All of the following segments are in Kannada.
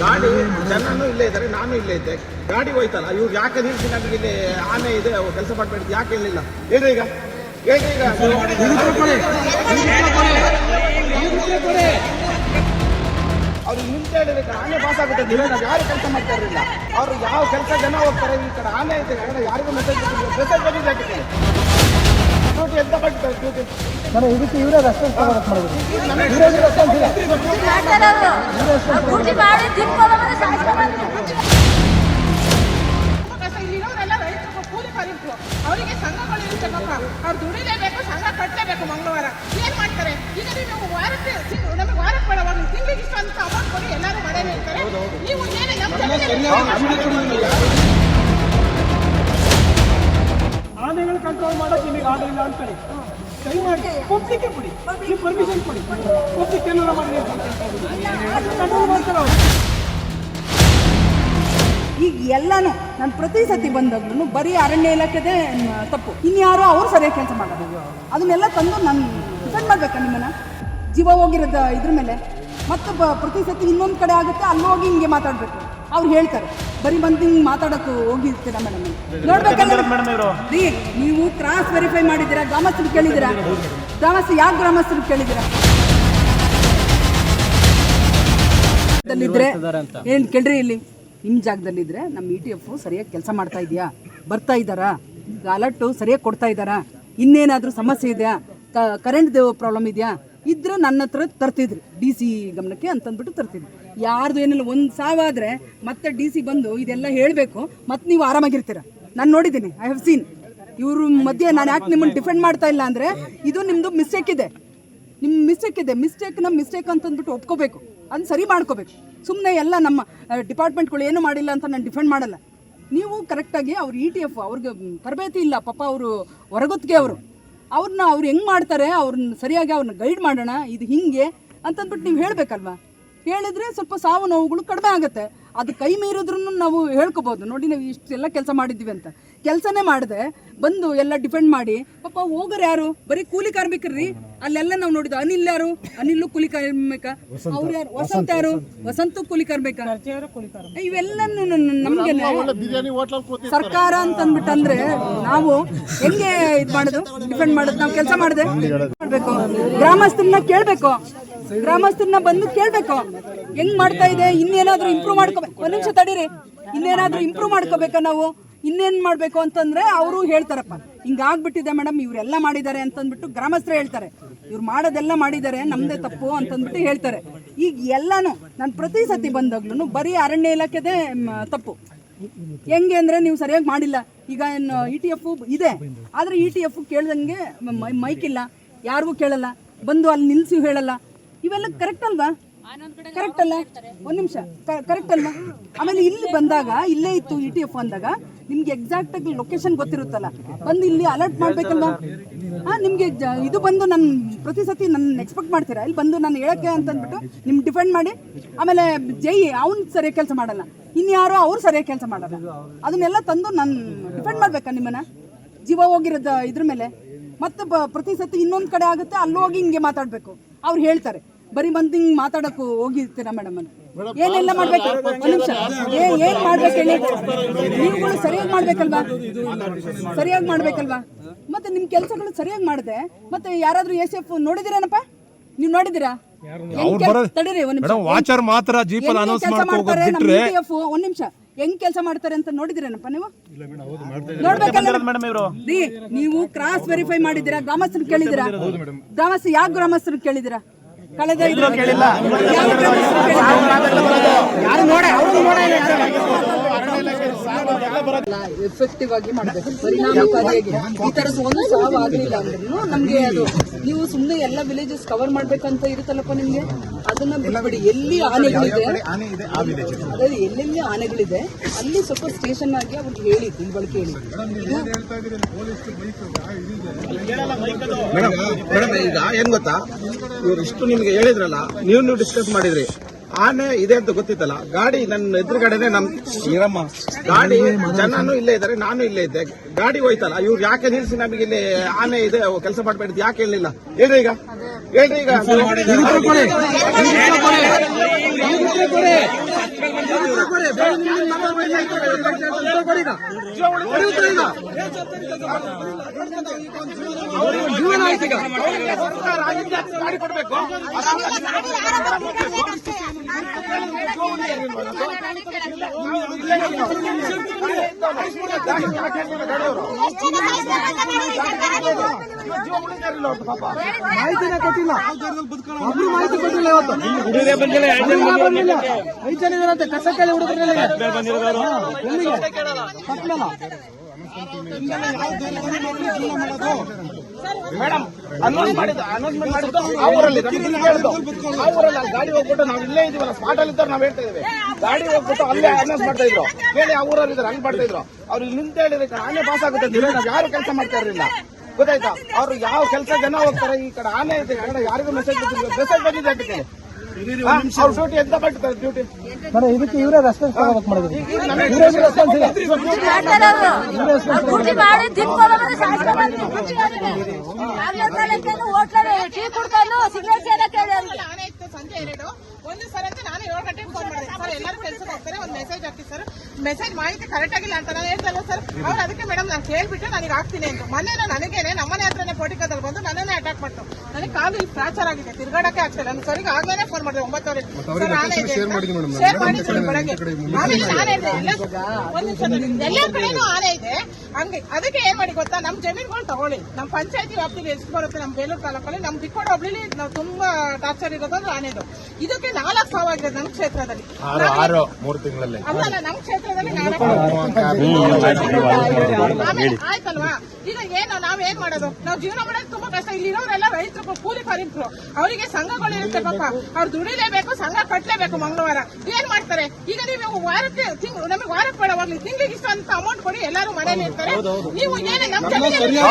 ಗಾಡಿ ಜನನು ಇಲ್ಲೇ ಇದ್ದಾರೆ, ನಾನು ಇಲ್ಲೇ ಇದ್ದೆ. ಗಾಡಿ ಹೋಯ್ತಲ್ಲ, ಇವ್ರು ಯಾಕೆ ನಿಲ್ಸಿ ನಮಗೆ ಇಲ್ಲಿ ಆನೆ ಇದೆ ಕೆಲಸ ಮಾಡ್ಬೇಡಿ, ಯಾಕೆ ಇಲ್ಲಿಲ್ಲ ಹೇಳ್ರಿ ಈಗ. ಹೇಳ್ರಿ ಈಗ. ಅವ್ರು ಮುಂಚೆ ಹೇಳಿದ್ರೆ ಆನೆ ಪಾಸ್ ಆಗುತ್ತೆ ಯಾರು ಕೆಲಸ ಮಾಡ್ತಾ ಇರಲಿಲ್ಲ. ಅವ್ರು ಯಾವ ಕೆಲಸ ಜನ ಹೋಗ್ತಾರೆ, ಈ ಕಡೆ ಆನೆ ಇದೆ ಯಾರಿಗೂ ಮೆಸೇಜ್ ಮೆಸೇಜ್ ಬಂದಿದೆ ನಾನು ಇದಕ್ಕೆ ಇವರೇ ರೆಸ್ಪಾನ್ಸ್ ತಗೋಬೇಕು ಮಾಡೋದು ಇವರೇ ರೆಸ್ಪಾನ್ಸ್ ಇಲ್ಲ. ಅವರಿಗೆ ಸಂಘಗಳು ಇರುತ್ತೆ ಪಾಪ. ಅವ್ರು ದುಡಿಲೇಬೇಕು ಸಂಘ ಕಟ್ಟಲೇಬೇಕು ಮಂಗಳವಾರ. ಏನು ಮಾಡ್ತಾರೆ? ಈಗ ನೀವು ವಾರಕ್ಕೆ ನಮಗೆ ವಾರಕ್ಕೆ ಬೇಡವಾಗ ತಿಂಗಳಿಗೆ ಇಷ್ಟು ಅಂತ ಅಮೌಂಟ್ ಕೊಡಿ ಎಲ್ಲರೂ ಮನೇಲಿ ಇರ್ತಾರೆ. ನೀವು ಏನೇ ನಮ್ಮ ಆನೆಗಳು ಕಂಟ್ರೋಲ್ ಮಾಡೋಕೆ ನಿಮಗೆ ಆಗಲಿಲ್ಲ ಅಂತಾರೆ. ಸರಿ ಮಾಡಿ ಪಬ್ಲಿಕ್ಕೆ ಕೊಡಿ. ನೀವು ಪರ್ಮಿಷನ್ ಕೊಡಿ. ಪಬ್ಲಿಕ್ ಏನಾರ ಮಾಡಿ ಕಂಟ್ರೋಲ್ ಮಾಡ್ತಾರೆ. ಅವರು. ಈಗ ಎಲ್ಲಾನು, ನಾನು ಪ್ರತಿ ಸತಿ ಬಂದಾಗ್ಲೂ ಬರೀ ಅರಣ್ಯ ಇಲಾಖೆದೇ ತಪ್ಪು. ಇನ್ಯಾರೋ ಅವ್ರು ಸರಿಯಾಗಿ ಕೆಲಸ ಮಾಡೋದು ಅದನ್ನೆಲ್ಲ ತಂದು ನಾನು ಡಿಪೆಂಡ್ ಮಾಡ್ಬೇಕಾ ನಿಮ್ಮನ್ನ? ಜೀವ ಹೋಗಿರೋದು ಇದ್ರ ಮೇಲೆ. ಮತ್ತೆ ಪ್ರತಿ ಸತಿ ಇನ್ನೊಂದು ಕಡೆ ಆಗುತ್ತೆ ಅಲ್ಲಿ ಹೋಗಿ ಹಿಂಗೆ ಮಾತಾಡಬೇಕು. ಅವ್ರು ಹೇಳ್ತಾರೆ ಬರೀ ಬಂದು ಹಿಂಗೆ ಮಾತಾಡೋಕ್ಕೂ ಹೋಗಿರ್ತೀರಾ ಮೇಡಮ್ ನೋಡ್ಬೇಕಲ್ಲ ರೀ ನೀವು ಕ್ರಾಸ್ ವೆರಿಫೈ ಮಾಡಿದ್ದೀರಾ ಗ್ರಾಮಸ್ಥರು ಕೇಳಿದ್ದೀರಾ? ಗ್ರಾಮಸ್ಥರು ಯಾವ ಗ್ರಾಮಸ್ಥರು ಕೇಳಿದ್ದೀರಾ? ಇದ್ರೆ ಏನ್ ಕೇಳ್ರಿ ಇಲ್ಲಿ? ನಿಮ್ಮ ಜಾಗದಲ್ಲಿದ್ದರೆ ನಮ್ಮ ಇ ಟಿ ಎಫ್ ಸರಿಯಾಗಿ ಕೆಲಸ ಮಾಡ್ತಾ ಇದೆಯಾ? ಬರ್ತಾ ಇದ್ದಾರಾ? ಅಲರ್ಟು ಸರಿಯಾಗಿ ಕೊಡ್ತಾ ಇದ್ದಾರಾ? ಇನ್ನೇನಾದರೂ ಸಮಸ್ಯೆ ಇದೆಯಾ? ಕರೆಂಟ್ದು ಪ್ರಾಬ್ಲಮ್ ಇದೆಯಾ? ಇದ್ರೆ ನನ್ನ ಹತ್ರ ತರ್ತಿದ್ರು. ಡಿ ಸಿ ಗಮನಕ್ಕೆ ಅಂತಂದ್ಬಿಟ್ಟು ತರ್ತಿದ್ರು. ಯಾರ್ದು ಏನಿಲ್ಲ, ಒಂದು ಸಾವಾದರೆ ಮತ್ತೆ ಡಿ ಸಿ ಬಂದು ಇದೆಲ್ಲ ಹೇಳಬೇಕು ಮತ್ತೆ ನೀವು ಆರಾಮಾಗಿರ್ತೀರ. ನಾನು ನೋಡಿದ್ದೀನಿ ಐ ಹ್ಯಾವ್ ಸೀನ್ ಇವರು ಮಧ್ಯೆ ನಾನು ಯಾಕೆ ನಿಮ್ಮನ್ನು ಡಿಫೆಂಡ್ ಮಾಡ್ತಾ ಇಲ್ಲ ಅಂದರೆ, ಇದು ನಿಮ್ಮದು ಮಿಸ್ಟೇಕ್ ಇದೆ. ನಿಮ್ಮ ಮಿಸ್ಟೇಕ್ ಇದೆ. ಮಿಸ್ಟೇಕ್ನ ಮಿಸ್ಟೇಕ್ ಅಂತಂದ್ಬಿಟ್ಟು ಒಪ್ಕೋಬೇಕು. ಅದನ್ನ ಸರಿ ಮಾಡ್ಕೋಬೇಕು. ಸುಮ್ಮನೆ ಎಲ್ಲ ನಮ್ಮ ಡಿಪಾರ್ಟ್ಮೆಂಟ್ಗಳು ಏನು ಮಾಡಿಲ್ಲ ಅಂತ ನಾನು ಡಿಫೆಂಡ್ ಮಾಡಲ್ಲ. ನೀವು ಕರೆಕ್ಟಾಗಿ ಅವ್ರು ಇ ಟಿ ಎಫ್ ಅವ್ರಿಗೆ ತರಬೇತಿ ಇಲ್ಲ. ಪಾಪ ಅವರು ಹೊರಗೊತ್ತಿಗೆ ಅವರು. ಅವ್ರನ್ನ ಅವ್ರು ಹೆಂಗೆ ಮಾಡ್ತಾರೆ ಅವ್ರನ್ನ ಸರಿಯಾಗಿ ಅವ್ರನ್ನ ಗೈಡ್ ಮಾಡೋಣ, ಇದು ಹಿಂಗೆ ಅಂತಂದ್ಬಿಟ್ಟು ನೀವು ಹೇಳಬೇಕಲ್ವಾ? ಹೇಳಿದ್ರೆ ಸ್ವಲ್ಪ ಸಾವು ನೋವುಗಳು ಕಡಿಮೆ ಆಗುತ್ತೆ. ಅದು ಕೈ ಮೀರಿದ್ರೂ ನಾವು ಹೇಳ್ಕೊಬೋದು. ನೋಡಿ, ನಾವು ಇಷ್ಟೆಲ್ಲ ಕೆಲಸ ಮಾಡಿದ್ದೀವಿ ಅಂತ. ಕೆಲಸನೇ ಮಾಡಿದೆ ಬಂದು ಎಲ್ಲ ಡಿಪೆಂಡ್ ಮಾಡಿ. ಪಾಪ ಹೋಗೋರು ಯಾರು? ಬರೀ ಕೂಲಿ ಕಾರ್ಮಿಕರ್ರಿ ಅಲ್ಲೆಲ್ಲ ನಾವು ನೋಡಿದ್ವಿ ಅನಿಲ್ ಯಾರು? ಅನಿಲ್ಲು ಕೂಲಿ ಕಾರ್ಮಿಕ. ಅವ್ರು ಯಾರು? ವಸಂತ ಯಾರು? ವಸಂತ ಕೂಲಿ ಕಾರ್ಮಿಕ. ಇವೆಲ್ಲ ನಮ್ಗೆ ಸರ್ಕಾರ ಅಂತಂದ್ಬಿಟ್ಟು ಅಂದ್ರೆ ನಾವು ಹೆಂಗೆ ಇದು ಮಾಡುದು? ಡಿಪೆಂಡ್ ಮಾಡುದು? ನಾವು ಕೆಲಸ ಮಾಡಿದೆ. ಮಾಡ್ಬೇಕು. ಗ್ರಾಮಸ್ಥರನ್ನ ಕೇಳ್ಬೇಕು. ಗ್ರಾಮಸ್ಥರನ್ನ ಬಂದು ಕೇಳ್ಬೇಕು. ಹೆಂಗ್ ಮಾಡ್ತಾ ಇದೆ? ಇನ್ನೇನಾದ್ರೂ ಇಂಪ್ರೂವ್ ಮಾಡ್ಕೋಬೇಕು ಒಂದ್ ನಿಮಿಷ ತಡೀರಿ. ಇನ್ನೇನಾದ್ರೂ ಇಂಪ್ರೂವ್ ಮಾಡ್ಕೋಬೇಕಾ ನಾವು? ಇನ್ನೇನ್ ಮಾಡಬೇಕು ಅಂತಂದ್ರೆ ಅವರು ಹೇಳ್ತಾರಪ್ಪ. ಹಿಂಗ ಆಗ್ಬಿಟ್ಟಿದೆ ಮೇಡಮ್, ಇವರೆಲ್ಲ ಮಾಡಿದ್ದಾರೆ ಅಂತಂದ್ಬಿಟ್ಟು ಗ್ರಾಮಸ್ಥರು ಹೇಳ್ತಾರೆ. ಇವ್ರು ಮಾಡೋದೆಲ್ಲ ಮಾಡಿದ್ದಾರೆ ನಮ್ಮದೇ ತಪ್ಪು ಅಂತಂದ್ಬಿಟ್ಟು ಹೇಳ್ತಾರೆ. ಈಗ ಎಲ್ಲಾನು, ನಾನು ಪ್ರತಿ ಸತಿ ಬಂದಾಗ್ಲೂ ಬರೀ ಅರಣ್ಯ ಇಲಾಖೆದೇ ತಪ್ಪು. ಹೆಂಗೆ ಅಂದರೆ ನೀವು ಸರಿಯಾಗಿ ಮಾಡಿಲ್ಲ. ಈಗ ಇ ಟಿ ಎಫ್ ಇದೆ. ಆದ್ರೆ ಇ ಟಿ ಎಫ್ ಕೇಳ್ದಂಗೆ ಮೈಕ್ ಇಲ್ಲ. ಯಾರಿಗೂ ಕೇಳಲ್ಲ. ಬಂದು ಅಲ್ಲಿ ನಿಲ್ಸಿ ಹೇಳಲ್ಲ. ಇವೆಲ್ಲ ಕರೆಕ್ಟ್ ಅಲ್ವಾ? ಕರೆಕ್ಟ್ ಅಲ್ಲ? ಒಂದು ನಿಮಿಷ. ಕರೆಕ್ಟ್ ಅಲ್ವಾ? ಆಮೇಲೆ ಇಲ್ಲಿ ಬಂದಾಗ, ಇಲ್ಲೇ ಇತ್ತು ಇ ಟಿ ಎಫ್ ಅಂದಾಗ ನಿಮ್ಗೆ ಎಕ್ಸಾಕ್ಟ್ ಆಗಿ ಲೊಕೇಶನ್ ಗೊತ್ತಿರುತ್ತಲ್ಲ. ಬಂದು ಇಲ್ಲಿ ಅಲರ್ಟ್ ಮಾಡ್ಬೇಕಲ್ವಾ ಹಾ, ನಿಮ್ಗೆ ಇದು ಬಂದು ನನ್ನ ಪ್ರತಿ ಸತಿ ನನ್ನ ಎಕ್ಸ್ಪೆಕ್ಟ್ ಮಾಡ್ತೀರಾ? ಇಲ್ಲಿ ಬಂದು ನಾನು ಹೇಳಕ್ಕೆ ಅಂತ ಅಂದ್ಬಿಟ್ಟು ನಿಮ್ ಡಿಫೆಂಡ್ ಮಾಡಿ. ಆಮೇಲೆ ಜೈ ಅವ್ನು ಸರಿಯಾಗಿ ಕೆಲಸ ಮಾಡಲ್ಲ. ಇನ್ಯಾರೋ ಅವ್ರು ಸರಿಯಾಗಿ ಕೆಲಸ ಮಾಡಲ್ಲ. ಅದನ್ನೆಲ್ಲ ತಂದು ನಾನು ಡಿಫೆಂಡ್ ಮಾಡ್ಬೇಕಾ ನಿಮ್ಮನ್ನ? ಜೀವ ಹೋಗಿರೋದ ಇದ್ರ ಮೇಲೆ. ಮತ್ತೆ ಪ್ರತಿ ಸತಿ ಇನ್ನೊಂದು ಕಡೆ ಆಗುತ್ತೆ, ಅಲ್ಲಿ ಹೋಗಿ ಹಿಂಗೆ ಮಾತಾಡಬೇಕು. ಅವ್ರು ಹೇಳ್ತಾರೆ. ಬರೀ ಬಂದು ಹಿಂಗ್ ಮಾತಾಡಕ್ಕೂ ಹೋಗಿರ್ತೀರಾ ಮೇಡಮ್ ಅಂತ. ಏನೆಲ್ಲ ಮಾಡ್ಬೇಕು? ಒಂದ್ ನಿಮಿಷ. ಏ ಏನ್ ಮಾಡ್ಬೇಕು ಹೇಳಿ? ನೀವುಗಳು ಸರಿಯಾಗಿ ಮಾಡ್ಬೇಕಲ್ವಾ? ಸರಿಯಾಗಿ ಮಾಡ್ಬೇಕಲ್ವಾ? ಮತ್ತೆ ನಿಮ್ ಕೆಲ್ಸಗಳು ಸರಿಯಾಗಿ ಮಾಡಿದೆ. ಮತ್ತೆ ಯಾರಾದ್ರೂ ಎಸ್ ಎಫ್ ನೋಡಿದಿರೇನಪ್ಪ? ನೀವ್ ನೋಡಿದಿರಾ? ತಡೀರಿ ಒಂದ್ ನಿಮಿಷ. ವಾಚರ್ ಮಾತ್ರ ಜೀಪಲ್ಲಿ ಅನೌನ್ಸ್ ಮಾಡ್ತಾರೆ ನಮ್ಮ ಬಿಟ್ರೆ EDF ಒಂದ್ ನಿಮಿಷ. ಹೆಂಗ್ ಕೆಲಸ ಮಾಡ್ತಾರೆ ಅಂತ ನೋಡಿದಿರೇನಪ್ಪ ನೀವು? ನೋಡ್ಬೇಕಲ್ಲ ನೀವು ಕ್ರಾಸ್ ವೆರಿಫೈ ಮಾಡಿದಿರಾ ಗ್ರಾಮಸ್ಥರು ಕೇಳಿದಿರಾ ಗ್ರಾಮಸ್ಥ ಯಾವ ಗ್ರಾಮಸ್ಥರು ಕೇಳಿದ್ದೀರಾ? ಕಳೆದ ಇದು ಕೇಳಿಲ್ಲ. ಎಫೆಕ್ಟಿವ್ ಆಗಿ ಮಾಡಬೇಕು. ಪರಿಣಾಮಕಾರಿಯಾಗಿ ಈ ತರದ ಒಂದು ಸಾವು ಆಗಲಿಲ್ಲ ಅಂದ್ರೂ ನಮ್ಗೆ ಅದು ನೀವು ಸುಮ್ಮನೆ ಎಲ್ಲ ವಿಲೇಜಸ್ ಕವರ್ ಮಾಡ್ಬೇಕಂತ ಇರುತ್ತಲ್ಲಪ್ಪ ನಿಮ್ಗೆ? ಅದನ್ನ ಬಿಟ್ಬಿಡಿ. ಎಲ್ಲಿ ಆನೆಗಳಿದೆ? ಅದೇ ಎಲ್ಲೆಲ್ಲಿ ಆನೆಗಳಿದೆ? ಅಲ್ಲಿ ಸ್ವಲ್ಪ ಸ್ಟೇಷನ್ ಆಗಿ ಅವ್ರಿಗೆ ಹೇಳಿ ತಿಳುವಳಿಕೆ ಹೇಳಿ. ಮೇಡಮ್ ಮೇಡಮ್ ಈಗ ಏನ್ ಗೊತ್ತಾ? ಇವ್ರು ಇಷ್ಟು ನಿಮ್ಗೆ ಹೇಳಿದ್ರಲ್ಲ ನೀವು ನೀವು ಡಿಸ್ಕಸ್ ಮಾಡಿದ್ರಿ. ಆನೆ ಇದೆ ಅಂತ ಗೊತ್ತಿತ್ತಲ್ಲ ಗಾಡಿ ನನ್ನ ಎದುರುಗಡೆನೆ ನಮ್ ಈರಮ್ಮ ಗಾಡಿ ಜನನು ಇಲ್ಲೇ ಇದ್ದಾರೆ ನಾನು ಇಲ್ಲೇ ಇದ್ದೆ. ಗಾಡಿ ಹೋಯ್ತಲ್ಲ ಇವ್ರು ಯಾಕೆ ನಿಲ್ಸಿ ನಮಗೆ ಇಲ್ಲಿ ಆನೆ ಇದೆ ಕೆಲಸ ಮಾಡ್ಬೇಡಿ ಯಾಕೆ ಹೇಳಿಲ್ಲ ಹೇಳ್ರಿ ಈಗ. ಹೇಳ್ರಿ ಈಗ. ಜೀವನ ಆಯ್ತು ಈಗ. ಮಾಹಿತಿನೇ ಕೊಟ್ಟಿಲ್ಲ. ಒಬ್ರು ಮಾಹಿತಿ ಕೊಟ್ಟಿಲ್ಲ ಇವತ್ತು. ಐದು ಜನ ಇದಾರಂತೆ ಕಸ ಕೇಳಿ ಮೇಡಮ್ ಅನೌನ್ಸ್ ಮಾಡಿದ ಅನೌನ್ಸ್ಮೆಂಟ್ ಮಾಡಿದ್ದು ಆ ಊರಲ್ಲಿ ನಮ್ಗೆ ಆ ಊರಲ್ಲಿ ಅಲ್ಲಿ ಗಾಡಿ ಹೋಗ್ಬಿಟ್ಟು ನಾವು ಇಲ್ಲೇ ಇದೀವಲ್ಲ ಸ್ಪಾಟ್ ಅಲ್ಲಿ ಇದ್ದಾರೆ ನಾವು ಹೇಳ್ತಾ ಇದ್ದೀವಿ. ಗಾಡಿ ಹೋಗ್ಬಿಟ್ಟು ಅಲ್ಲೇ ಅನೌನ್ಸ್ ಮಾಡ್ತಾ ಇದ್ರು. ಹೇಳಿ ಆ ಊರಲ್ಲಿ ಇದ್ದಾರೆ ಹಂಗ್ ಮಾಡ್ತಾ ಇದ್ರು. ಅವ್ರು ನಿಂತ ಹೇಳಿದ್ರೆ ಕಡೆ ಆನೆ ಪಾಸ್ ಆಗುತ್ತೆ ಅಂತ ನಾವು ಯಾರು ಕೆಲಸ ಮಾಡ್ತಾ ಇರಲಿಲ್ಲ. ಗೊತ್ತಾಯ್ತಾ? ಅವ್ರು ಯಾವ ಕೆಲಸ ಜನ ಹೋಗ್ತಾರೆ ಈ ಕಡೆ ಆನೆ ಇದೆ ಯಾರಿಗೂ ಮೆಸೇಜ್ ಮೆಸೇಜ್ ಬಂದಿದೆ ಅಂತ ಕೇಳಿ. ಡ್ಯೂಟಿ ಎಂತ ಮಾಡ್ತಾರೆ? ಡ್ಯೂಟಿ ಇದಕ್ಕೆ ಇವರೇ ರೆಸ್ಪಾನ್ಸ್ ತಗೋಬೇಕು ಮಾಡಿದ್ರು. ಈಗ ನಮಗೆ ಇವರೇ ರೆಸ್ಪಾನ್ಸ್ ಇಲ್ಲ ಮಾಡ್ತಾರೆ ಅವರು. ಡ್ಯೂಟಿ ಮಾಡಿ ತಿನ್ಕೊಳ್ಳೋದು ಶಾಸಕ ಹೋಟ್ಲಲ್ಲಿ ಟೀ ಕುಡ್ಕೊಂಡು ಸಿಗ್ನೇಚರ್ ಕೇಳಿ ಸಂಜೆ ಎರಡು ಒಂದು ಸರ್ ಅಂತ ನಾನು ಏಳು ಗಂಟೆಗೆ ಫೋನ್ ಮಾಡಿದೆ. ಸರ್ ಎಲ್ಲರೂ ಕೆಲಸಕ್ಕೆ ಹೋಗ್ತಾರೆ ಒಂದು ಮೆಸೇಜ್ ಹಾಕ್ತೀವಿ ಸರ್ ಮೆಸೇಜ್ ಮಾಹಿತಿ ಕರೆಕ್ಟ್ ಆಗಿಲ್ಲ ಅಂತ ನಾನು ಹೇಳ್ತಲ್ಲ ಸರ್ ಅವ್ರು ಅದಕ್ಕೆ ಮೇಡಮ್ ನಾನು ಕೇಳ್ಬಿಟ್ಟು ನನಗೆ ಆಗ್ತೀನಿ ಅಂತ. ಮೊನ್ನೆ ನನಗೇನೆ ನಮ್ಮನೆ ಹತ್ರನೇ ಪೋಟಿಕದಲ್ಲಿ ಬಂದು ನನ್ನೇ ಅಟ್ಯಾಕ್ ಮಾಡ್ತು. ನನಗೆ ಕಾಲು ಇಲ್ಲಿ ಫ್ರಾಕ್ಚರ್ ಆಗಿದೆ ತಿರ್ಗಾಡಕ್ಕೆ ಆಗ್ತಿಲ್ಲ ನಾನು ಸರಿಗೆ ಆಗ್ಲೇ ಫೋನ್ ಮಾಡಿದೆ ಒಂಬತ್ತುವರೆ ಸರ್ ಆನೆ ಇದೆ ಶೇರ್ ಮಾಡಿ ಸರ್ ಬೆಳಗ್ಗೆ. ಆಮೇಲೆ ನಾನು ಎಲ್ಲ ಒಂದು ನಿಮಿಷ ಎಲ್ಲ ಕಡೆನೂ ಆನೆ ಇದೆ. ಹಂಗೆ ಅದಕ್ಕೆ ಏನ್ ಮಾಡಿ ಗೊತ್ತಾ? ನಮ್ ಜಮೀನುಗಳು ತಗೊಳ್ಳಿ. ನಮ್ಮ ಪಂಚಾಯತಿ ವ್ಯಾಪ್ತಿಗೆ ಎಷ್ಟು ಬರುತ್ತೆ? ನಮ್ಮ ಬೇಲೂರು ತಾಲೂಕಲ್ಲಿ ನಮ್ ದಿಕ್ಕೋಡ ಹೋಬ್ಳಿಲಿ ನಾವು ತುಂಬಾ ಟಾರ್ಚರ್ ಇರೋದು ಅಂದ್ರೆ ಆನೆದು. ಇದಕ್ಕೆ ನಾಲ್ಕು ಸಾವು ಆಗಿದೆ ನಮ್ ಕ್ಷೇತ್ರದಲ್ಲಿ ಆರು ಮೂರು ತಿಂಗಳಲ್ಲಿ ಅಲ್ಲಲ್ಲ ನಮ್ಮ ನಮ್ ಕ್ಷೇತ್ರದಲ್ಲಿ ನಾಲ್ಕು ಆಮೇಲೆ ಆಯ್ತಲ್ವಾ ಈಗ ಏನು ನಾವ್ ಏನ್ ಮಾಡೋದು ನಾವು ಜೀವನ ಮಾಡೋದು ತುಂಬಾ ಕಷ್ಟ ಇಲ್ಲಿ ಇರೋರೆಲ್ಲ ರೈತರು ಕೂಲಿ ಕಾರ್ಮಿಕರು ಅವರಿಗೆ ಸಂಘಗಳು ಇರುತ್ತೆ ಪಾಪ ಅವ್ರು ದುಡಿಲೇಬೇಕು ಸಂಘ ಕಟ್ಟಲೇಬೇಕು ಮಂಗಳವಾರ ಏನ್ ಮಾಡ್ತಾರೆ ಈಗ ನೀವು ವಾರಕ್ಕೆ ತಿಂಗಳು ನಮಗೆ ವಾರಕ್ಕೆ ಬೇಡವಾಗ್ಲಿ ತಿಂಗಳಿಗೆ ಇಷ್ಟ ಅಂತ ಅಮೌಂಟ್ ಕೊಡಿ ಎಲ್ಲರೂ ಮನೇಲಿ ಇರ್ತಾರೆ ನೀವು ಏನೇ ನಮ್ ಜಮೀನಲ್ಲಿ-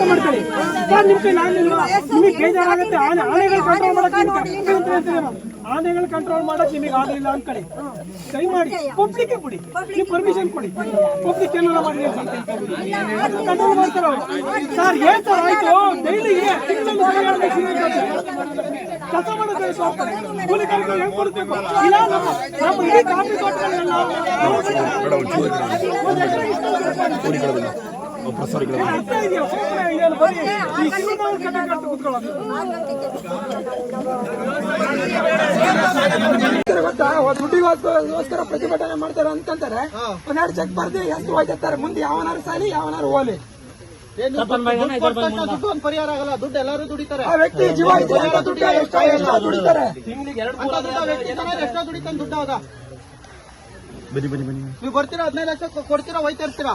ಮಾಡ್ಕೊಳ್ಳಿ ಸರ್ ನಿಮ್ ಕೈ ನಾನು ನಿಮಗೆ ಬೇಜಾರಾಗುತ್ತೆ ಆನೆ ಆನೆಗಳು ಕಂಟ್ರೋಲ್ ಮಾಡಕ್ ಆನೆಗಳು ಕಂಟ್ರೋಲ್ ಮಾಡಕ್ ನಿಮಗೆ ಆಗಲಿಲ್ಲ ಅನ್ಕೊಳ್ಳಿ ದಯಮಾಡಿ ಪಬ್ಲಿಕ್ ಕೊಡಿ ನೀವು ಪರ್ಮಿಷನ್ ಕೊಡಿ ಪಬ್ಲಿಕ್ ಏನಾರ ಮಾಡಿ ಕಂಟ್ರೋಲ್ ಮಾಡ್ತಾರೆ ಅವರು ಸರ್ ಏನ್ ಸರ್ ಆಯ್ತು ಡೈಲಿ ಕೆಲಸ ಮಾಡೋದು ಹೋಗ್ತಾರೆ ಕೂಲಿ ಕಾರ್ಮಿಕರು ಹೆಂಗ್ ಕೊಡ್ಬೇಕು ಇಲ್ಲ ನಮ್ಮ ನಮ್ಮ ಇಡೀ ಕಾಫಿ ತೋಟಗಳೆಲ್ಲ ಗೊತ್ತಾ? ದುಡ್ಡಿಗೋಸ್ಕರ ಪ್ರತಿಭಟನೆ ಮಾಡ್ತಾರೆ ಅಂತಂತಾರೆ ಒಂದೆರಡು ಚೆಕ್ ಬರ್ದು ಎಷ್ಟು ಹೋಯ್ತಾರೆ ಮುಂದೆ ಯಾವನಾರು ಸಾಲಿ ಯಾವನಾರು ಹೋಲಿ ದುಡ್ಡು ಒಂದು ಪರಿಹಾರ ಆಗಲ್ಲ. ದುಡ್ಡು ಎಲ್ಲರೂ ದುಡಿತಾರೆ. ಆ ವ್ಯಕ್ತಿ ಜೀವ ಐತೆ ಅಂತ ದುಡ್ಡು ಎಷ್ಟೋ ಎಷ್ಟೋ ದುಡಿತಾರೆ. ಅಂತ ದುಡ್ಡು ಆ ವ್ಯಕ್ತಿ ತಗೊಂಡ್ರೆ ಎಷ್ಟೋ ದುಡಿತಾನೆ ದುಡ್ಡು ಅವಾಗ ನೀವು ಬರ್ತೀರಾ? ಹದಿನೈದು ಲಕ್ಷ ಕೊಡ್ತೀರಾ? ಹೋಯ್ತಾ ಇರ್ತೀರಾ?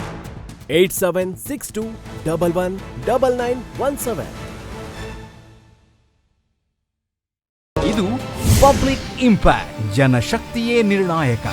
Eight seven six two double one double nine one seven. ಇದು ಪಬ್ಲಿಕ್ ಇಂಪ್ಯಾಕ್ಟ್, ಜನಶಕ್ತಿಯೇ ನಿರ್ಣಾಯಕ.